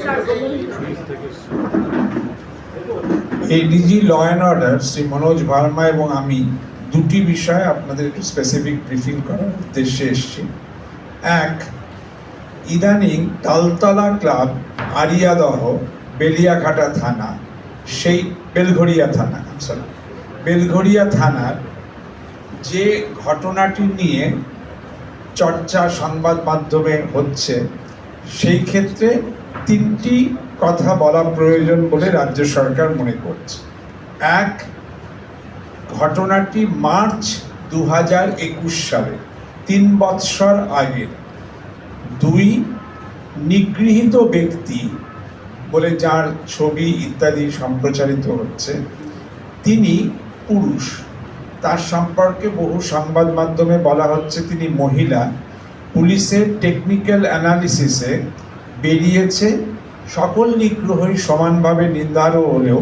start. ADG law and order Shri Manoj Verma এবং আমি দুটি বিষয়ে আপনাদের একটু স্পেসিফিক ব্রিফিং করার উদ্দেশ্যে এসেছি এক, ইদানিং তালতলা ক্লাব আরিয়াদহ বেলিয়াঘাটা থানা, সেই বেলঘড়িয়া থানা সরি বেলঘড়িয়া থানার যে ঘটনাটি নিয়ে চর্চা সংবাদ মাধ্যমে হচ্ছে, সেই ক্ষেত্রে তিনটি কথা বলা প্রয়োজন বলে রাজ্য সরকার মনে করছে। এক, ঘটনাটি মার্চ দু হাজার একুশ সালে, তিন বৎসর আগের। দুই, নিগৃহীত ব্যক্তি বলে যার ছবি ইত্যাদি সম্প্রচারিত হচ্ছে। তিনি পুরুষ। তার সম্পর্কে বহু সংবাদ মাধ্যমে বলা হচ্ছে তিনি মহিলা। পুলিশের টেকনিক্যাল অ্যানালিসিসে বেরিয়েছে। সকল নিগ্রহই সমানভাবে নিন্দারও হলেও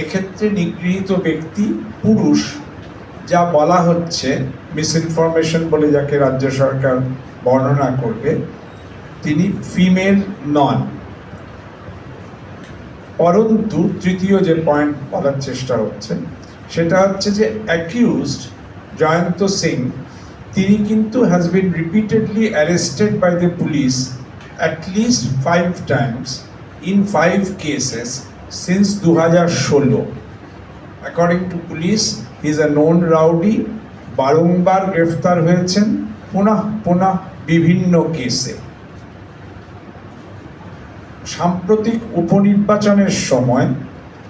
এক্ষেত্রে নিগৃহীত ব্যক্তি পুরুষ, যা বলা হচ্ছে মিস ইনফরমেশন বলে যাকে রাজ্য সরকার বর্ণনা করবে, তিনি ফিমেল নন। পরন্তু তৃতীয় যে পয়েন্ট বলার চেষ্টা হচ্ছে, সেটা হচ্ছে যে অ্যাকিউজড জয়ন্ত সিং, তিনি কিন্তু has been repeatedly arrested by the police least five times in five cases since দু হাজার ষোলো according to police is a known rowdy বারংবার গ্রেফতার হয়েছেন পুনঃ পুনঃ বিভিন্ন কেসে। সাম্প্রতিক উপনির্বাচনের সময়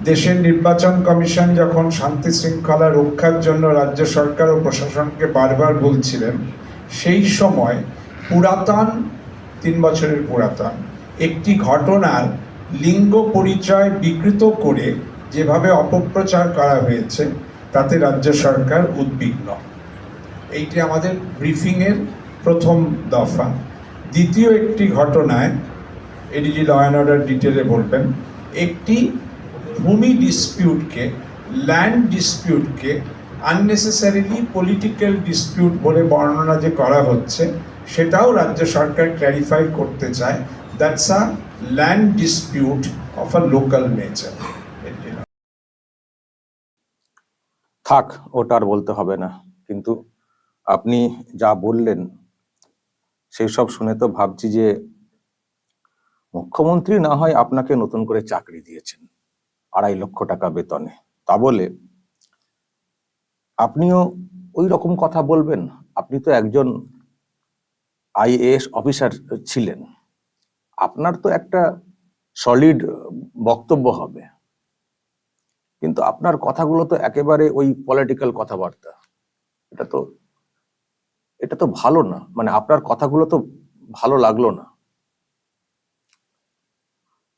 দেশের নির্বাচন কমিশন যখন শান্তি শৃঙ্খলা রক্ষার জন্য রাজ্য সরকার ও প্রশাসনকে বারবার বলছিলেন, সেই সময় পুরাতন তিন বছরের পুরাতন। একটি ঘটনার লিঙ্গ পরিচয় বিকৃত করে যেভাবে অপপ্রচার করা হয়েছে, তাতে রাজ্য সরকার উদ্বিগ্ন। এইটি আমাদের ব্রিফিংয়ের প্রথম দফা। দ্বিতীয় একটি ঘটনায় এডিজি ল অ্যান্ড অর্ডার ডিটেলে বলবেন, একটি ভূমি ডিসপিউটকে ল্যান্ড ডিসপিউটকে আননেসেসারিলি পলিটিক্যাল ডিসপিউট বলে বর্ণনা যে করা হচ্ছে সেটাও রাজ্য সরকার ক্ল্যারিফাই করতে চায়। That's a land dispute of a local nature থাক, ওটা আর বলতে হবে না। কিন্তু আপনি যা বললেন, সেই সব শুনে তো ভাবছি যে মুখ্যমন্ত্রী না হয় আপনাকে নতুন করে চাকরি দিয়েছেন, আড়াই লক্ষ টাকা বেতনে। তা বলে আপনিও ওই রকম কথা বলবেন? আপনি তো একজন আইএএস অফিসার ছিলেন। আপনার তো একটা সলিড বক্তব্য হবে। কিন্তু আপনার কথাগুলো তো একেবারে ওই পলিটিক্যাল কথাবার্তা। এটা তো এটা তো ভালো না। মানে আপনার কথাগুলো তো ভালো লাগল না।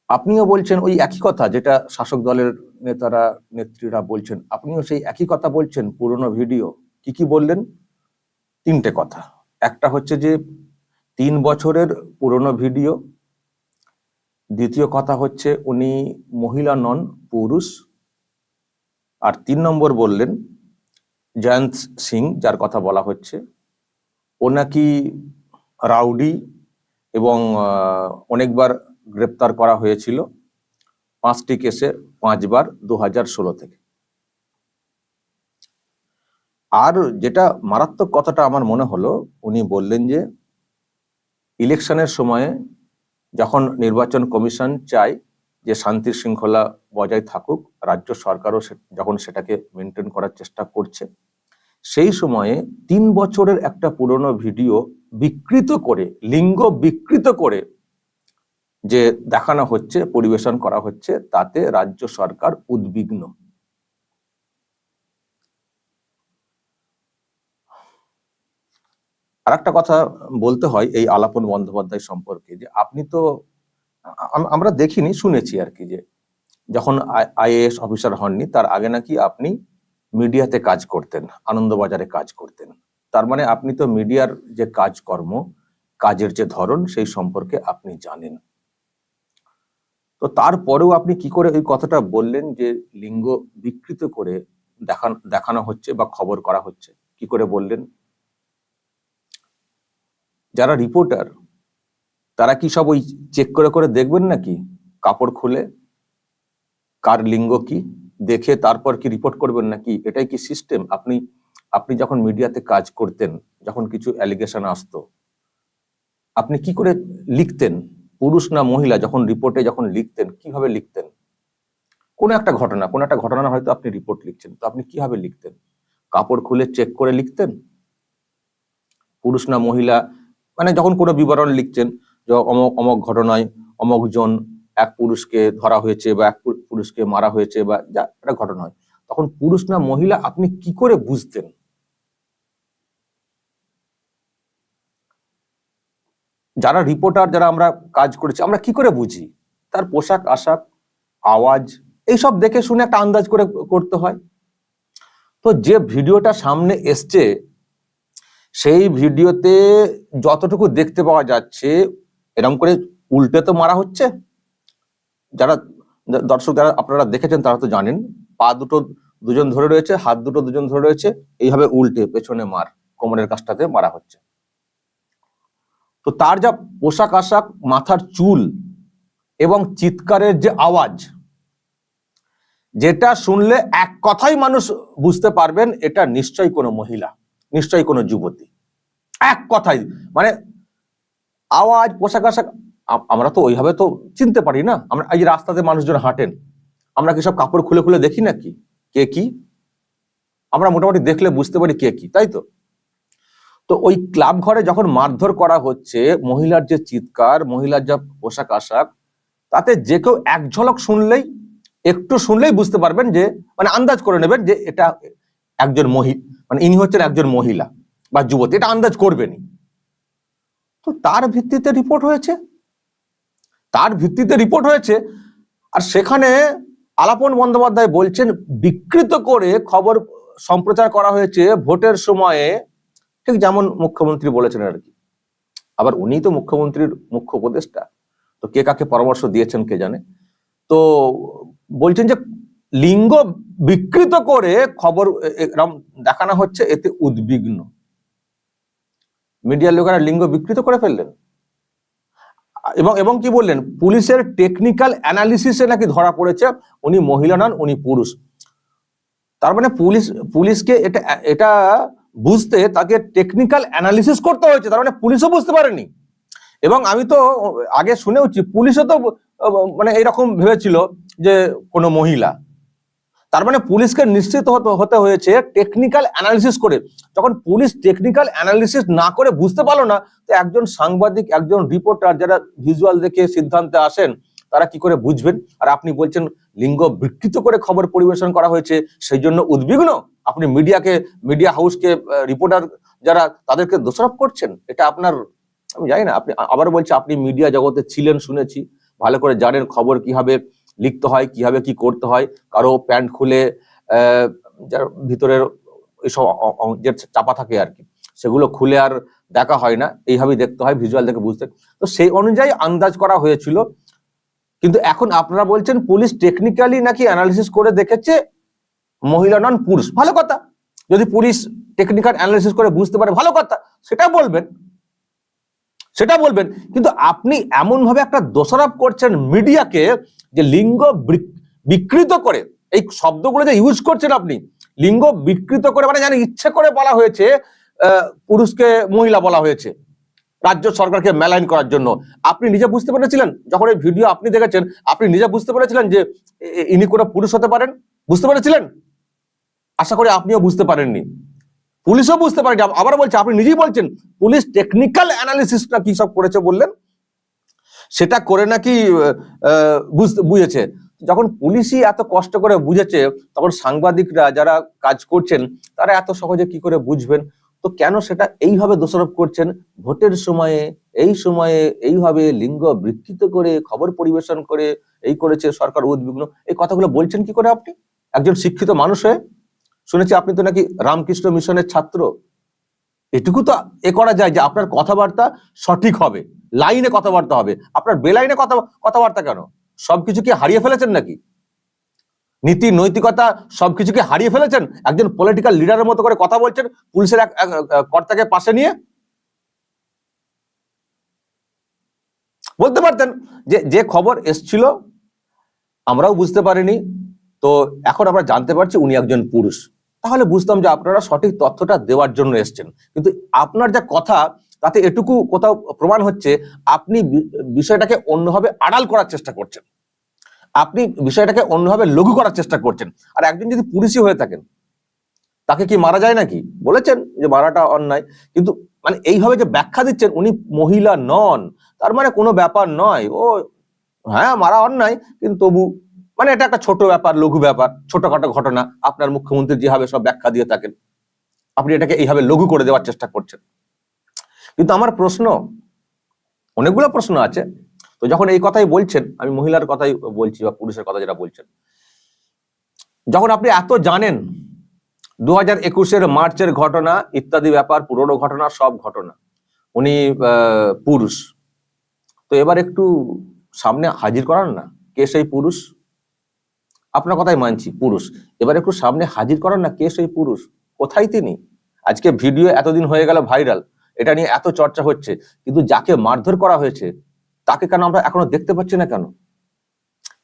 আপনিও বলছেন ওই একই কথা যেটা শাসক দলের নেতারা, নেত্রীরা বলছেন। আপনিও সেই একই কথা বলছেন পুরনো ভিডিও। কি কি বললেন? তিনটে কথা। একটা হচ্ছে যে তিন বছরের পুরনো ভিডিও। দ্বিতীয় কথা হচ্ছে উনি মহিলা নন, পুরুষ। আর তিন নম্বর বললেন, জয়ন্ত সিং, যার কথা বলা হচ্ছে। ও নাকি রাউডি এবং অনেকবার গ্রেপ্তার করা হয়েছিল পাঁচটি কেসে পাঁচবার দু হাজার ষোলো থেকে। আর যেটা মারাত্মক কথাটা আমার মনে হলো, উনি বললেন যে ইলেকশনের সময়ে যখন নির্বাচন কমিশন চায় যে শান্তি শৃঙ্খলা বজায় থাকুক, রাজ্য সরকারও যখন সেটাকে মেনটেন করার চেষ্টা করছে, সেই সময়ে তিন বছরের একটা পুরনো ভিডিও বিকৃত করে, লিঙ্গ বিকৃত করে যে দেখানো হচ্ছে, পরিবেশন করা হচ্ছে, তাতে রাজ্য সরকার উদ্বিগ্ন। আর একটা কথা বলতে হয় এই আলাপন বন্দ্যোপাধ্যায় সম্পর্কে যে আপনি তো আমরা দেখিনি, শুনেছি আর কি যে যখন আইএএস অফিসার হননি, তার আগে নাকি আপনি মিডিয়াতে কাজ করতেন, আনন্দবাজারে কাজ করতেন। তার মানে আপনি তো মিডিয়ার যে কাজকর্ম, কাজের যে ধরন, সেই সম্পর্কে আপনি জানেন। তো তারপরেও আপনি কি করে ওই কথাটা বললেন যে লিঙ্গ বিকৃত করে দেখান, দেখানো হচ্ছে বা খবর করা হচ্ছে? কি করে বললেন? যারা রিপোর্টার তারা কি সব ওই চেক করে করে দেখবেন নাকি? কাপড় খুলে, কার লিঙ্গ কি, দেখে তারপর কি রিপোর্ট করবেন নাকি? এটাই কি সিস্টেম আপনি আপনি যখন মিডিয়াতে কাজ করতেন, যখন কিছু অ্যালিগেশন আসতো, আপনি কি করে লিখতেন? পুরুষ না মহিলা, যখন রিপোর্টে যখন লিখতেন, কীভাবে লিখতেন? কোন একটা ঘটনা, কোন একটা ঘটনা হয়তো আপনি রিপোর্ট লিখছেন, তো আপনি কীভাবে লিখতেন? কাপড় খুলে চেক করে লিখতেন? পুরুষ না মহিলা মানে যখন কোনো বিবরণ লিখছেন অমক অমক ঘটনায় অমক জন এক পুরুষকে ধরা হয়েছে বা এক পুরুষকে মারা হয়েছে বা যা, একটা ঘটনা হয়, তখন পুরুষ না মহিলা আপনি কি করে বুঝতেন? যারা রিপোর্টার যারা আমরা কাজ করেছি, আমরা কি করে বুঝি? তার পোশাক, আশাক, আওয়াজ, এইসব দেখে শুনে একটা আন্দাজ করে করতে হয়। তো যে ভিডিওটা সামনে এসছে সেই ভিডিওতে যতটুকু দেখতে পাওয়া যাচ্ছে এরকম করে উল্টে তো মারা হচ্ছে। যারা দর্শক যারা আপনারা দেখেছেন তারা তো জানেন, পা দুটো দুজন ধরে রয়েছে, হাত দুটো দুজন ধরে রয়েছে, এইভাবে উল্টে পেছনে মার, কোমরের কাছটাতে মারা হচ্ছে। তো তার যা পোশাক আশাক, মাথার চুল এবং চিৎকারের যে আওয়াজ, যেটা শুনলে এক কথাই মানুষ বুঝতে পারবেন, এটা নিশ্চয়ই কোনো মহিলা। নিশ্চয়ই কোনো যুবতী। এক কথাই মানে আওয়াজ, পোশাক আশাক আমরা তো ওইভাবে তো চিনতে পারি না। আমরা, এই রাস্তাতে মানুষজন হাঁটেন, আমরা কি সব কাপড় খুলে খুলে দেখি নাকি? কে কি? আমরা মোটামুটি দেখলে বুঝতে পারি কে কি, তাই তো? তো ওই ক্লাব ঘরে যখন মারধর করা হচ্ছে, মহিলার যে চিৎকার, মহিলার যা পোশাক আশাক, তাতে যে কেউ এক ঝলক শুনলেই, একটু শুনলেই বুঝতে পারবেন যে মানে আন্দাজ করে নেবেন যে এটা একজন মহি মানে ইনি হচ্ছেন একজন মহিলা বা যুবতী, এটা আন্দাজ করবেনই। তো তার ভিত্তিতে রিপোর্ট হয়েছে। তার ভিত্তিতে রিপোর্ট হয়েছে। আর সেখানে আলাপন বন্দ্যোপাধ্যায় বলছেন, বিকৃত করে খবর সম্প্রচার করা হয়েছে ভোটের সময়ে। ঠিক যেমন মুখ্যমন্ত্রী বলেছেন আর কি। আবার উনি তো মুখ্যমন্ত্রীর মুখ্য উপদেষ্টা। তো কে কাকে পরামর্শ দিয়েছেন কে জানে। তো বলছেন যে লিঙ্গ বিকৃত করে খবর দেখানো হচ্ছে এতে উদ্বিগ্ন। মিডিয়ার লোকেরা লিঙ্গ বিকৃত করে ফেললেন। এবং এবং কি বললেন? পুলিশের টেকনিক্যাল অ্যানালিসিসে নাকি ধরা পড়েছে, উনি মহিলা নন, উনি পুরুষ। তার মানে পুলিশ, পুলিশকে এটা এটা বুঝতে তাকে টেকনিক্যাল অ্যানালিসিস করতে হয়েছে, তার মানে পুলিশও বুঝতে পারেনি। এবং আমি তো আগে শুনেওছি, পুলিশও তো মানে এরকম ভেবেছিল যে কোনো মহিলা। তার মানে পুলিশকে নিশ্চিত হতে হয়েছে টেকনিক্যাল অ্যানালিসিস করে। যখন পুলিশ টেকনিক্যাল অ্যানালিসিস না করে বুঝতে পারল না, তো একজন সাংবাদিক, একজন রিপোর্টার যারা ভিজুয়াল দেখে সিদ্ধান্তে আসেন, তারা কি করে বুঝবেন? আর আপনি বলছেন লিঙ্গ বিকৃত করে খবর পরিবেশন করা হয়েছে সেই জন্য উদ্বিগ্ন? আপনি মিডিয়াকে মিডিয়া হাউসকে রিপোর্টার যারা তাদেরকে দোষারোপ করছেন? এটা আপনার, আমি জানি না, আপনি আবার বলছি, আপনি মিডিয়া জগতে ছিলেন, শুনেছি। ভালো করে জানেন খবর কীভাবে লিখতে হয়, কীভাবে কি করতে হয়, কারও প্যান্ট খুলে যার ভিতরের এইসব যে চাপা থাকে আর কি, সেগুলো খুলে আর দেখা হয় না। এইভাবেই দেখতে হয় ভিজুয়াল দেখে বুঝতে। তো সেই অনুযায়ী আন্দাজ করা হয়েছিল। কিন্তু এখন আপনারা বলছেন পুলিশ টেকনিক্যালি নাকি অ্যানালিসিস করে দেখেছে, মহিলা নন পুরুষ। ভালো কথা। যদি পুলিশ টেকনিক্যাল অ্যানালিসিস করে বুঝতে পারে, ভালো কথা। সেটা বলবেন। সেটা বলবেন। কিন্তু আপনি এমন ভাবে একটা দোষারোপ করছেন মিডিয়াকে যে লিঙ্গ বিকৃত করে, এই শব্দগুলো যে ইউজ করছেন আপনি, লিঙ্গ বিকৃত করে মানে জানি ইচ্ছে করে বলা হয়েছে পুরুষকে মহিলা বলা হয়েছে, রাজ্য সরকারকে মেলাইন করার জন্য। আপনি নিজে বুঝতে পেরেছিলেন? যখন এই ভিডিও আপনি দেখেছেন, আপনি নিজে বুঝতে পেরেছিলেন যে ইনি কোনো পুরুষ হতে পারেন? বুঝতে পেরেছিলেন? আশা করি আপনিও বুঝতে পারেননি। পুলিশও বুঝতে পারেনি। আবার বলছে, আপনি নিজেই বলছেন, পুলিশ টেকনিক্যাল অ্যানালিসিসটা কি সব করেছে বললেন? সেটা করে নাকি বুঝেছে। যখন পুলিশই এত কষ্ট করে বুঝেছে, তখন সাংবাদিকরা যারা কাজ করছেন, তারা এত সহজে কি করে বুঝবেন? তো কেন সেটা এইভাবে দোষারোপ করছেন? ভোটের সময়ে, এই সময়ে, এইভাবে লিঙ্গ বিকৃত করে, খবর পরিবেশন করে, এই করেছে সরকার উদ্বিগ্ন। এই কথাগুলো বলছেন কি করে আপনি? একজন শিক্ষিত মানুষ হয়ে? শুনেছি আপনি তো নাকি রামকৃষ্ণ মিশনের ছাত্র। এটুকু তো এ করা যায় যে আপনার কথাবার্তা সঠিক হবে, লাইনে কথাবার্তা হবে। আপনার বেলাইনে কথা, কথাবার্তা কেন? সবকিছু কি হারিয়ে ফেলেছেন নাকি? নীতি, নৈতিকতা সবকিছু কি হারিয়ে ফেলেছেন? একজন পলিটিক্যাল লিডারের মতো করে কথা বলছেন পুলিশের এক, কর্তাকে পাশে নিয়ে? বলতে পারতেন যে যে খবর এসছিল, আমরাও বুঝতে পারিনি। তো এখন আমরা জানতে পারছি উনি একজন পুরুষ। তাহলে বুঝতাম যে আপনারা সঠিক তথ্যটা দেওয়ার জন্য এসছেন। কিন্তু আপনার যা কথা, তাতে এটুকু কোথাও প্রমাণ হচ্ছে, আপনি বিষয়টাকে অন্যভাবে আড়াল করার চেষ্টা করছেন। আপনি বিষয়টাকে অন্যভাবে লঘু করার চেষ্টা করছেন। আর একজন যদি পুলিশই হয়ে থাকেন, তাকে কি মারা যায় নাকি? বলেছেন যে মারাটা অন্যায়। কিন্তু মানে এইভাবে যে ব্যাখ্যা দিচ্ছেন, উনি মহিলা নন, তার মানে কোনো ব্যাপার নয়। ও হ্যাঁ মারা অন্যায়, কিন্তু তবু মানে এটা একটা ছোট ব্যাপার, লঘু ব্যাপার, ছোটখাটো ঘটনা। আপনার মুখ্যমন্ত্রী যেভাবে সব ব্যাখ্যা দিয়ে থাকেন, আপনি এটাকে এইভাবে লঘু করে দেওয়ার চেষ্টা করছেন। কিন্তু আমার প্রশ্ন, অনেকগুলো প্রশ্ন আছে। তো যখন এই কথাই বলছেন, আমি মহিলার কথাই বলছি বা পুরুষের কথা যেটা বলছেন, যখন আপনি এত জানেন দু হাজার একুশের মার্চের ঘটনা, ইত্যাদি ব্যাপার, পুরনো ঘটনা, সব ঘটনা, উনি পুরুষ। তো এবার একটু সামনে হাজির করান না, কে সেই পুরুষ? আপনার কথাই মানছি, পুরুষ। এবার একটু সামনে হাজির করান না কে সেই পুরুষ? কোথায় তিনি? আজকে ভিডিও এতদিন হয়ে গেল ভাইরাল এটা নিয়ে এত চর্চা হচ্ছে, কিন্তু যাকে মারধর করা হয়েছে, তাকে কেন আমরা এখনও দেখতে পাচ্ছি না কেন?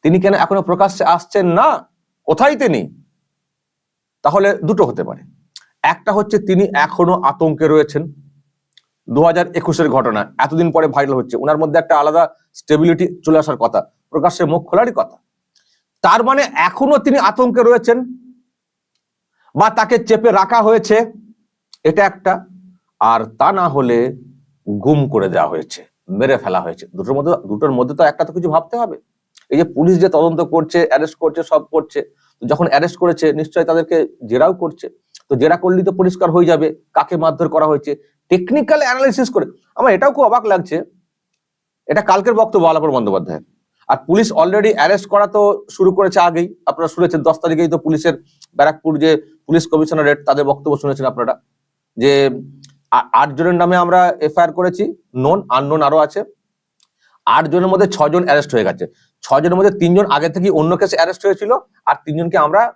তিনি কেন এখনও প্রকাশ্যে আসছেন না? কোথায় তিনি? তাহলে দুটো হতে পারে। একটা হচ্ছে তিনি এখনও আতঙ্কে রয়েছেন। দু হাজার একুশের ঘটনা, এতদিন পরে ভাইরাল হচ্ছে। ওনার মধ্যে একটা আলাদা স্টেবিলিটি চলে আসার কথা, প্রকাশ্যে মুখ খোলারই কথা। তার মানে এখনও তিনি আতঙ্কে রয়েছেন বা তাকে চেপে রাখা হয়েছে, এটা একটা। আর তা না হলে গুম করে দেওয়া হয়েছে, মেরে ফেলা হয়েছে। দুটোর মধ্যে দুটোর মধ্যে তো একটা তো কিছু ভাবতে হবে। এই যে পুলিশ যে তদন্ত করছে অ্যারেস্ট করছে, সব করছে যখন অ্যারেস্ট করেছে, নিশ্চয়ই তাদেরকে জেরাও করছে। তো জেরা করলেই তো পরিষ্কার হয়ে যাবে, কাকে মারধর করা হয়েছে। টেকনিক্যাল অ্যানালিসিস করে, আমার এটাও খুব অবাক লাগছে। এটা কালকের বক্তব্য আলাপন বন্দ্যোপাধ্যায়ের। আর পুলিশ অলরেডি অ্যারেস্ট করা তো শুরু করেছে আগেই। আপনারা শুনেছেন, দশ তারিখেই তো পুলিশের ব্যারাকপুর যে পুলিশ কমিশনারেট, তাদের বক্তব্য শুনেছেন আপনারা, যে আ- আট জনের নামে আমরা এফআইআর করেছি নন আননোন আরও আছে। আট জনের মধ্যে ছজন অ্যারেস্ট হয়ে গেছে। ছজনের মধ্যে তিনজন আগে থেকে অন্য কেসে অ্যারেস্ট হয়েছিল, আর তিনজনকে আমরা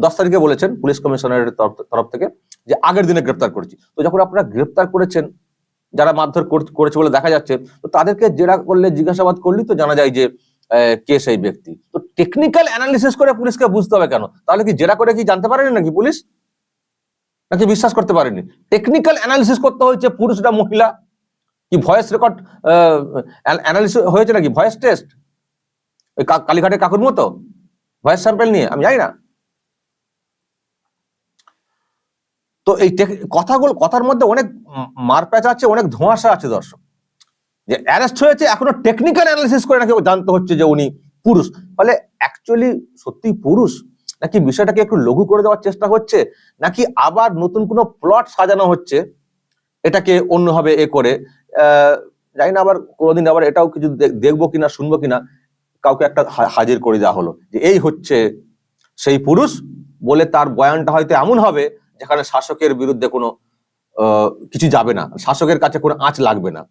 দশ তারিখে বলেছেন পুলিশ কমিশনারের তরফ থেকে, যে আগের দিনে গ্রেপ্তার করেছি। তো যখন আপনারা গ্রেপ্তার করেছেন যারা মারধর কর- করেছে বলে দেখা যাচ্ছে, তো তাদেরকে জেরা করলে, জিজ্ঞাসাবাদ করলেই তো জানা যায় যে কে সেই ব্যক্তি। তো টেকনিক্যাল অ্যানালিসিস করে পুলিশকে বুঝতে হবে কেন? তাহলে কি জেরা করে কি জানতে পারেনি নাকি পুলিশ? নাকি বিশ্বাস করতে পারেনি? টেকনিক্যাল অ্যানালিসিস করতে হয়েছে পুরুষরা মহিলা? কি ভয়েস রেকর্ড অ্যানালিসিস হয়েছে নাকি? ভয়েস টেস্ট ওই কালীঘাটের কাকুর মতো? ভয়েস স্যাম্পেল নিয়ে? আমি জানি না। তো এই কথাগুলো, কথার মধ্যে অনেক মারপ্যাচ আছে, অনেক ধোঁয়াশা আছে দর্শক। যে অ্যারেস্ট হয়েছে, এখনও টেকনিক্যাল অ্যানালিসিস করে নাকি জানতে হচ্ছে যে উনি পুরুষ। ফলে অ্যাকচুয়ালি সত্যি পুরুষ? নাকি বিষয়টাকে একটু লঘু করে দেওয়ার চেষ্টা হচ্ছে? নাকি আবার নতুন কোনো প্লট সাজানো হচ্ছে? এটাকে অন্যভাবে এ করে। জানি না আবার কোনোদিন আবার এটাও কিছু দেখব কিনা, শুনব কিনা, কাউকে একটা হাজির করে দেওয়া হলো। যে এই হচ্ছে সেই পুরুষ বলে তার বয়ানটা হয়তো এমন হবে যেখানে শাসকের বিরুদ্ধে কোনো কিছু যাবে না। শাসকের কাছে কোনো আঁচ লাগবে না।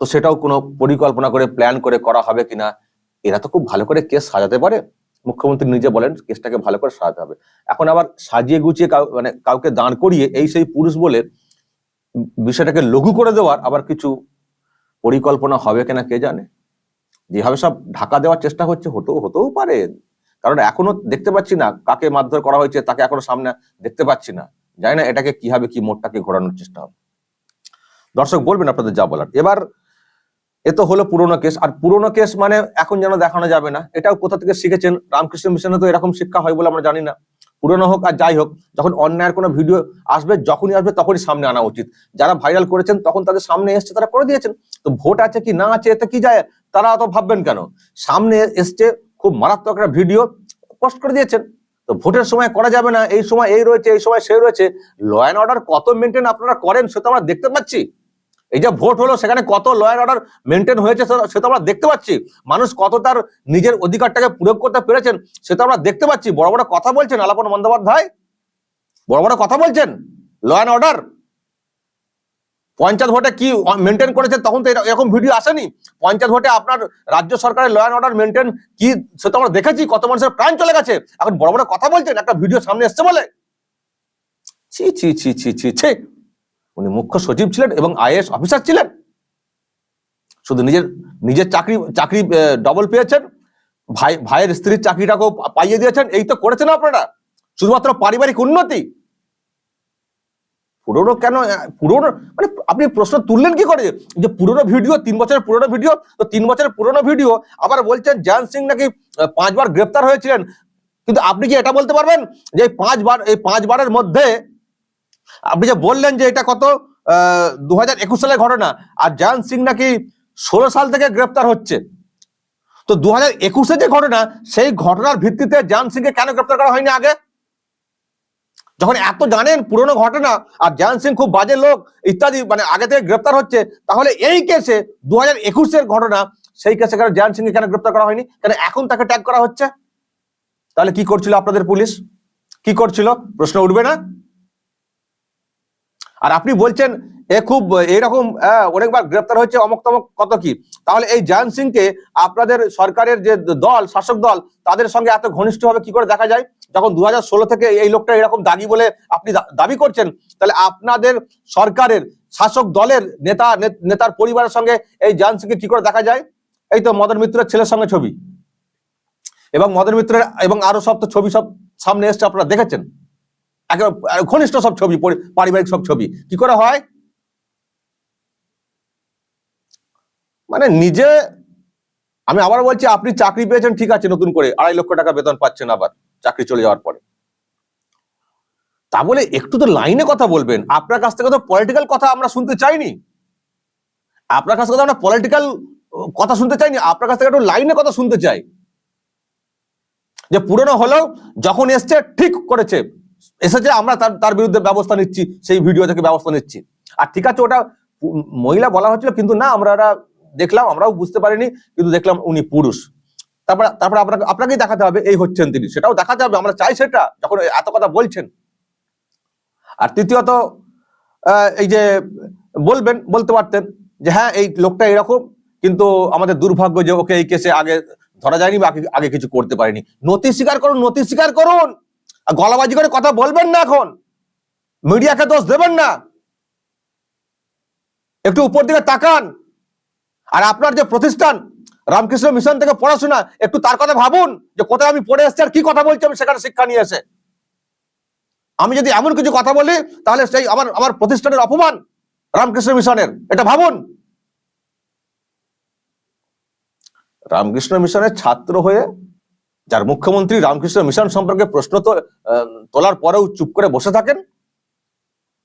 তো সেটাও কোনো পরিকল্পনা করে প্ল্যান করে করা হবে কিনা, এরা তো খুব ভালো করে কেস সাজাতে পারে। মুখ্যমন্ত্রী নিজে বলেন, কেসটাকে ভালো করে সাজাতে হবে। এখন আবার সাজিয়ে গুছিয়ে মানে কাউকে দাঁড় করিয়ে এই সেই পুরুষ বলে বিষয়টাকে লঘু করে দেওয়ার আবার কিছু পরিকল্পনা হবে কিনা কে জানে? যেভাবে সব ঢাকা দেওয়ার চেষ্টা হচ্ছে, হতেও হতেও পারে। কারণ এখনও দেখতে পাচ্ছি না কাকে মারধর করা হয়েছে, তাকে এখনও সামনে দেখতে পাচ্ছি না। জানি না এটাকে কীভাবে কি মোড়টাকে ঘোরানোর চেষ্টা হবে। দর্শক বলবেন আপনাদের যা বলার। এবার এ তো হলো পুরোনো কেস, আর পুরোনো কেস মানে এখন যেন দেখানো যাবে না। এটাও কোথা থেকে শিখেছেন? রামকৃষ্ণ মিশনে তো এরকম শিক্ষা হয় বলে আমরা জানি না। পুরোনো হোক আর যাই হোক, যখন অন্যায়ের কোনো ভিডিও আসবে, যখনই আসবে তখনই সামনে আনা উচিত। যারা ভাইরাল করেছেন তখন তাদের সামনে এসছে, তারা করে দিয়েছেন। তো ভোট আছে কি না আছে, এতে কি যায়, তারা অত ভাববেন কেন? সামনে এসছে খুব মারাত্মক একটা ভিডিও পোস্ট করে দিয়েছেন। তো ভোটের সময় করা যাবে না, এই সময় এই রয়েছে, এই সময় সেই রয়েছে। ল অ্যান্ড অর্ডার কত মেনটেন আপনারা করেন সেটা আমরা দেখতে পাচ্ছি। এই যে ভোট হলো, সেখানে কত ল অ্যান্ড অর্ডার মেনটেন হয়েছে সেটা- সেটা আমরা দেখতে পাচ্ছি। মানুষ কত তার নিজের অধিকারটাকে প্রয়োগ করতে পেরেছেন সেটা আমরা দেখতে পাচ্ছি। বড় বড় কথা বলছেন আলাপন বন্দ্যোপাধ্যায়। বড় বড় কথা বলছেন। ল অ্যান্ড অর্ডার পঞ্চায়েত ভোটে কি মেনটেন করেছেন তখন তো এরকম ভিডিও আসেনি। পঞ্চায়েত ভোটে আপনার রাজ্য সরকারের ল অ্যান্ড অর্ডার মেনটেন কি সেটা আমরা দেখেছি, কত মানুষের প্রাণ চলে গেছে। এখন বড় বড় কথা বলছেন, একটা ভিডিও সামনে এসছে বলে। ছি ছি ছি ছি ছি ছি। উনি মুখ্য সচিব ছিলেন এবং আইএস অফিসার ছিলেন। শুধু নিজের নিজের চাকরি চাকরি ডবল পেয়েছেন। ভাই, ভাইয়ের স্ত্রীর চাকরিটাকেও পাইয়ে দিয়েছেন। এই তো করেছেন আপনারা। শুধুমাত্র পারিবারিক উন্নতি। পুরনো কেন পুরনো মানে আপনি প্রশ্ন তুললেন কি করে? যে পুরনো ভিডিও, তিন বছরের পুরনো ভিডিও, তো তিন বছরের পুরনো ভিডিও আবার বলছেন জ্যান সিং নাকি পাঁচবার গ্রেপ্তার হয়েছিলেন। কিন্তু আপনি কি এটা বলতে পারবেন? যে পাঁচবার, এই পাঁচবারের মধ্যে আপনি যে বললেন যে এটা কত দু হাজার একুশ সালের ঘটনা, আর জ্যান সিং নাকি ষোলো সাল থেকে গ্রেপ্তার হচ্ছে। তো দু হাজার একুশে যে ঘটনা, সেই ঘটনার ভিত্তিতে জ্যান সিংকে কেন গ্রেপ্তার করা হয়নি আগে? যখন এত জানেন পুরনো ঘটনা আর জ্যান সিং খুব বাজে লোক ইত্যাদি মানে আগে থেকে গ্রেপ্তার হচ্ছে তাহলে এই কেসে দু হাজার একুশের ঘটনা সেই কেসে কেন জ্যান সিংকে কেন গ্রেপ্তার করা হয়নি? কেন এখন তাকে ট্যাগ করা হচ্ছে? তাহলে কি করছিল আপনাদের পুলিশ? কি করছিল? প্রশ্ন উঠবে না? আর আপনি বলছেন এ খুব এরকম আহ, অনেকবার গ্রেপ্তার হয়েছে অমক তমক কত কি? তাহলে এই জায়ান সিংকে আপনাদের সরকারের যে দল শাসক দল তাদের সঙ্গে এত ঘনিষ্ঠভাবে কি করে দেখা যায়? যখন দু থেকে এই লোকটা এরকম দাগি বলে আপনি দাবি করছেন, তাহলে আপনাদের সরকারের শাসক দলের নেতা নেতার পরিবারের সঙ্গে এই জায়ান সিংকে কি করে দেখা যায়? এই তো মদন মিত্রের ছেলের সঙ্গে ছবি। এবং মদন মিত্রের এবং আরও সব তো ছবি সব সামনে এসছে, আপনারা দেখেছেন? একেবারে ঘনিষ্ঠ সব ছবি পারিবারিক সব ছবি। কি করে হয়? মানে নিজে, আমি আবার বলছি, আপনি চাকরি পেয়েছেন, ঠিক আছে, নতুন করে আড়াই লক্ষ টাকা বেতন পাচ্ছেন আবার। চাকরি চলে যাওয়ার পরে। তা বলে একটু তো লাইনে কথা বলবেন। আপনার কাছ থেকে তো পলিটিক্যাল কথা আমরা শুনতে চাইনি। আপনার কাছ থেকে আমরা পলিটিক্যাল কথা শুনতে চাইনি। আপনার কাছ থেকে একটু লাইনে কথা শুনতে চাই। যে পুরনো হলেও যখন এসছে, ঠিক করেছে। এসেছে, আমরা তার তার বিরুদ্ধে ব্যবস্থা নিচ্ছি, সেই ভিডিও থেকে ব্যবস্থা নিচ্ছি। আর ঠিক আছে, ওটা মহিলা বলা হচ্ছিল, কিন্তু না, আমরা দেখলাম, আমরাও বুঝতে পারিনি, কিন্তু দেখলাম উনি পুরুষ। তারপর তারপর আপনাকে, আপনাকেই দেখাতে হবে, এই হচ্ছেন তিনি। সেটাও দেখাতে হবে আমরা চাই সেটা, যখন এত কথা বলছেন। আর তৃতীয়ত এই যে বলবেন, বলতে পারতেন যে হ্যাঁ এই লোকটা এরকম, কিন্তু আমাদের দুর্ভাগ্য যে ওকে এই কেসে আগে ধরা যায়নি বা আগে- কিছু করতে পারেনি। নথি স্বীকার করুন, নথি স্বীকার করুন! আর গলাবাজি করে কথা বলবেন না এখন! মিডিয়াকে দোষ দেবেন না! একটু উপর দিকে তাকান! আর আপনার যে প্রতিষ্ঠান রামকৃষ্ণ মিশন থেকে পড়াশোনা। একটু তার কথা ভাবুন যে কোথায় আমি পড়ে এসেছি আর কি কথা বলছি আমি সেখানে শিক্ষা নিয়ে এসে। আমি যদি এমন কিছু কথা বলি, তাহলে সেই আমার আমার প্রতিষ্ঠানের অপমান রামকৃষ্ণ মিশনের এটা ভাবুন। রামকৃষ্ণ মিশনের ছাত্র হয়ে যার মুখ্যমন্ত্রী রামকৃষ্ণ মিশন সম্পর্কে প্রশ্ন তোলার পরেও চুপ করে বসে থাকেন,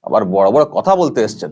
আবার বড় বড় কথা বলতে এসছেন।